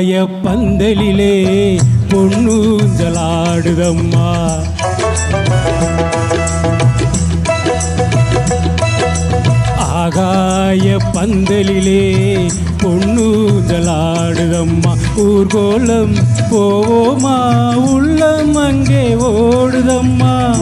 பந்தலிலே பொன்னூஞ்சலாடுதம்மா. ஆகாய பந்தலிலே பொன்னூஞ்சலாடுதம்மா. ஊர்கோலம் போவோமா? உள்ளம் அங்கே ஓடுதம்மா.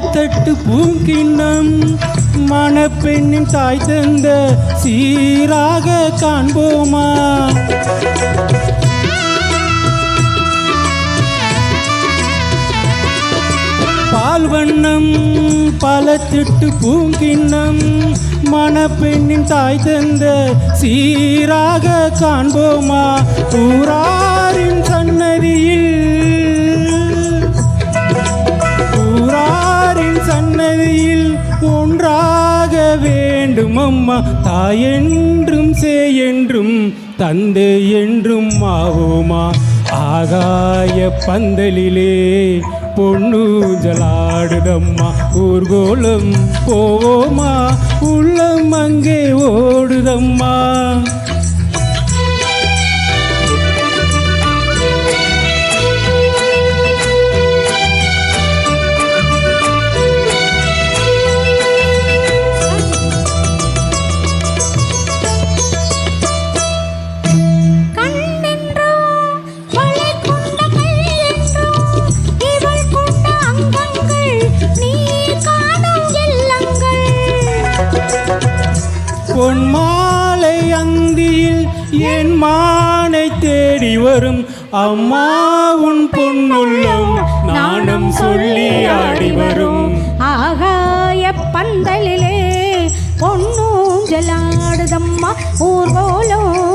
பலத்தட்டு பூங்கிண்ணம் மணப்பெண்ணின் தாய் தந்த சீராக காண்போமா? பால் வண்ணம் பலத்திட்டு பூங்கிண்ணம் மணப்பெண்ணின் தாய் தந்த சீராக காண்போமா? பூரா தாயென்றும் சேயென்றும் தந்தை என்றும் ஆவோமா? ஆகாய பந்தலிலே பொண்ணு ஜலாடுதம்மா ஊர்கோலம் போவோமா? உள்ளம் அங்கே ஓடுதம்மா. என் மானை தேடி வரும் அம்மா உன் பொன்னுள்ளம் நாணம் சொல்லி ஆடி வரும். ஆகாய பந்தலிலே பொன்னூஞ்சலாடுதம்மா ஊர்வோலம்